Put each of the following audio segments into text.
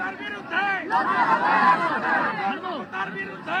তার বিরুদ্ধে তার বিরুদ্ধে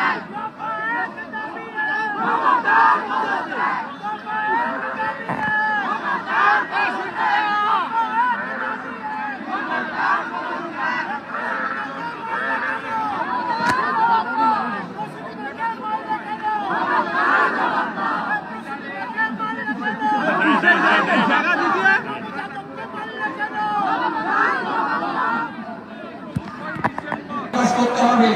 করতে হবে।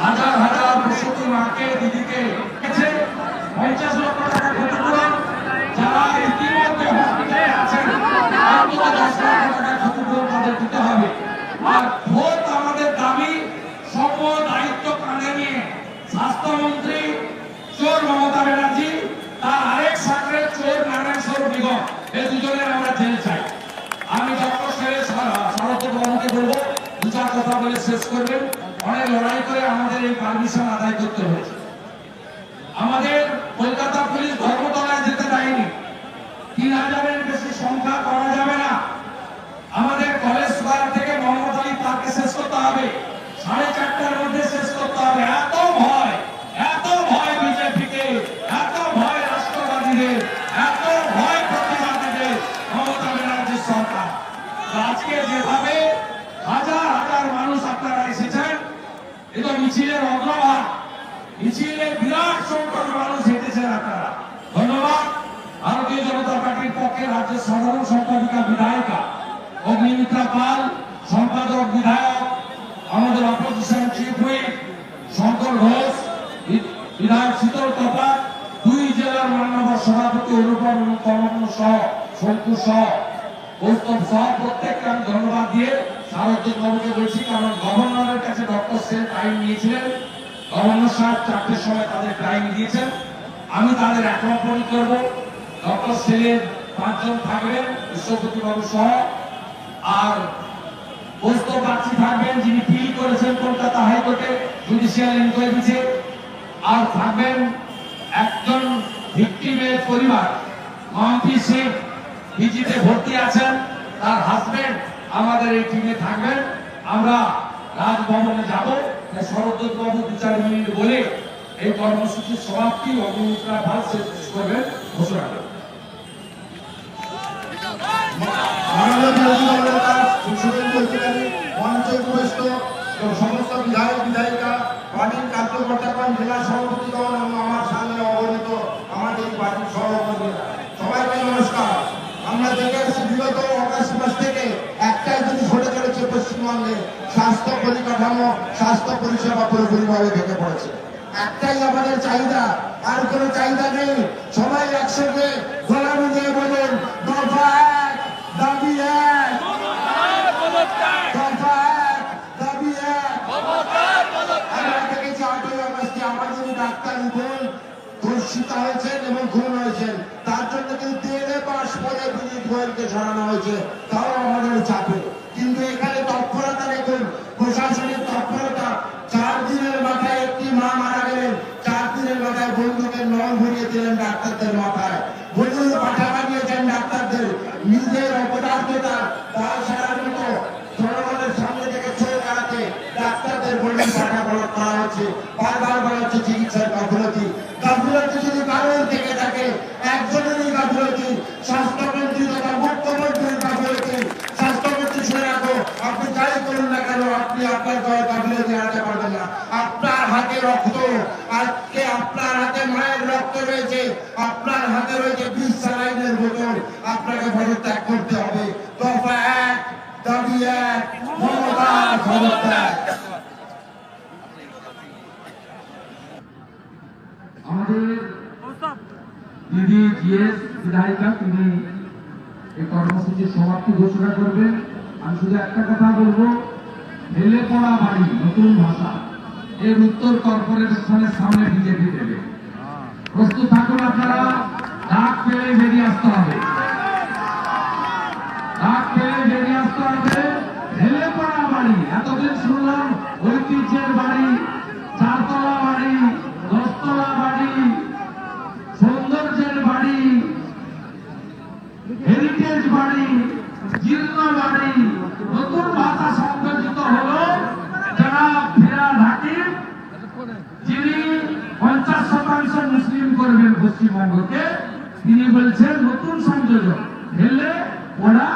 হাজার হাজার প্রসূতি মাকে, দিদিকে গেছে পঞ্চাশ লক্ষ টাকা ক্ষতিপূরণ যারা ইতিমধ্যে হসপিটালে আছেন দশ লক্ষ টাকা ক্ষতিপূরণ তাদের দিতে হবে। আর ভোট আমাদের দাবি সম দায়িত্ব কাঁধে নিয়ে স্বাস্থ্যমন্ত্রী চোর মমতা ব্যানার্জি তার আরেক সাকরে চোর নারায়ণ স্বরূপ নিগম এই দুজনের আমরা জেল চাই আমি ডক্টর সাহেব শরৎ বাবুকে বলব দু চার কথা বলে শেষ করবেন। অনেক লড়াই করে আমাদের এই পারমিশন আদায় করতে হয়েছে। আমাদের কলকাতা পুলিশ ধর্মতলায় যেতে দেয়নি। তিন হাজারের বেশি সংখ্যা করা যাবে না আমাদের কলেজ স্কোয়ার থেকে মোহাম্মদ আলী পার্কে শেষ করতে হবে সাড়ে চারটার মধ্যে শেষ করতে হবে এত ভয় এত ভয় বিজেপিকে এত ভয় রাষ্ট্রবাদীদের এত ভয় প্রতিবাদীদের মমতা ব্যানার্জির সরকার তো আজকে যেভাবে হাজার হাজার মানুষ আপনারা এসেছেন এ তো মিছিলের অগ্রভাগ মিছিলে বিরাট সংখ্যক মানুষ হেঁটেছেন আপনারা। ধন্যবাদ। ভারতীয় জনতা পার্টির পক্ষে রাজ্যের সাধারণ সম্পাদিকা বিধায়িকা অগ্নিমিত্রা পাল, সম্পাদক বিধায়ক, আমাদের opposition chief whip Shankar Ghosh বিধায়ক শীতল টপা দুই জেলার মান্যবর সভাপতি অনুপম কর্ম সহ, শঙ্কু সহ। সহ প্রত্যেককে আমি ধন্যবাদ দিয়ে সারজ্যোত বাবুকে বলছি কারণ গভর্নরের কাছে ডক্টর সেন টাইম নিয়েছিলেন। গভর্নর সাহেব চারটের সময় তাদের টাইম দিয়েছেন। আমি তাদের একমাপন করব। ডক্টর সেনের পাঁচজন থাকবেন বিশ্বপতি সহ। আর পোস্ত প্রার্থী থাকবেন যিনি পিল করেছেন কলকাতা হাইকোর্টে জুডিশিয়াল ইনকোয়ারিতে আর থাকবেন একজন ভিকটিমের পরিবার। মাম্পি সিং ভর্তি আছেন। তার হাজবেন্ড আমাদের এই টিমে থাকবেন। আমরা রাজভবনে যাব। শরৎ বাবু দু চার মিনিট বলে এই কর্মসূচির সমাপ্তি অগ্নিমিত্রা ভালো শেষ করবেন। ঘোষণা করবেন। সমস্ত বিধায়ক, বিধায়িকা, পার্টির কার্যকর্তাগণ জেলা সভাপতিগণ পরিকাঠামো স্বাস্থ্য পরিষেবা পুরোপুরিভাবে ভেঙে পড়েছে। একটাই আমাদের চাহিদা, আর কোনো চাহিদা নেই। সবাই একসঙ্গে গোলামি দিয়ে বলুন, দফা দাবি এবং খুন হয়েছেন, তার জন্য কিন্তু তেলে পাশ করে বিনীত গোয়েলকে সরানো হয়েছে। আপনার দলের গাফিলতি এড়াতে পারবেন না। আপনার হাতে রক্ত। আজকে আপনার হাতে মায়ের রক্ত রয়েছে। আপনার হাতে রয়েছে বিশ স্যালাইনের বোতল। আপনাকে পদত্যাগ করতে হবে। সমাপ্তি ঘোষণা করবেন। আমি শুধু একটা কথা বলব। ঢেলে পড়া বাড়ি, নতুন ভাষা। এর উত্তর কর্পোরেশনের সামনে বিজেপি দেবে। প্রস্তুত থাকুন আপনারা ডাক পেলে বেরিয়ে আসতে হবে। ডাক পেলে বেরিয়ে আসতে হবে ঢেলে পড়া বাড়ি। এতদিন শুনলাম ঐতিহ্যের বাড়ি, চারতলা বাড়ি, দশতলা বাড়ি, সৌন্দর্যের বাড়ি হেরিটেজ বাড়ি, জীর্ণ বাড়ি নতুন ভাষা সংযোজিত হলো যারা ফেরা ঢাকির যিনি পঞ্চাশ শতাংশ মুসলিম করবেন পশ্চিমবঙ্গকে তিনি বলছেন নতুন সংযোজন। ঢেলে ওরা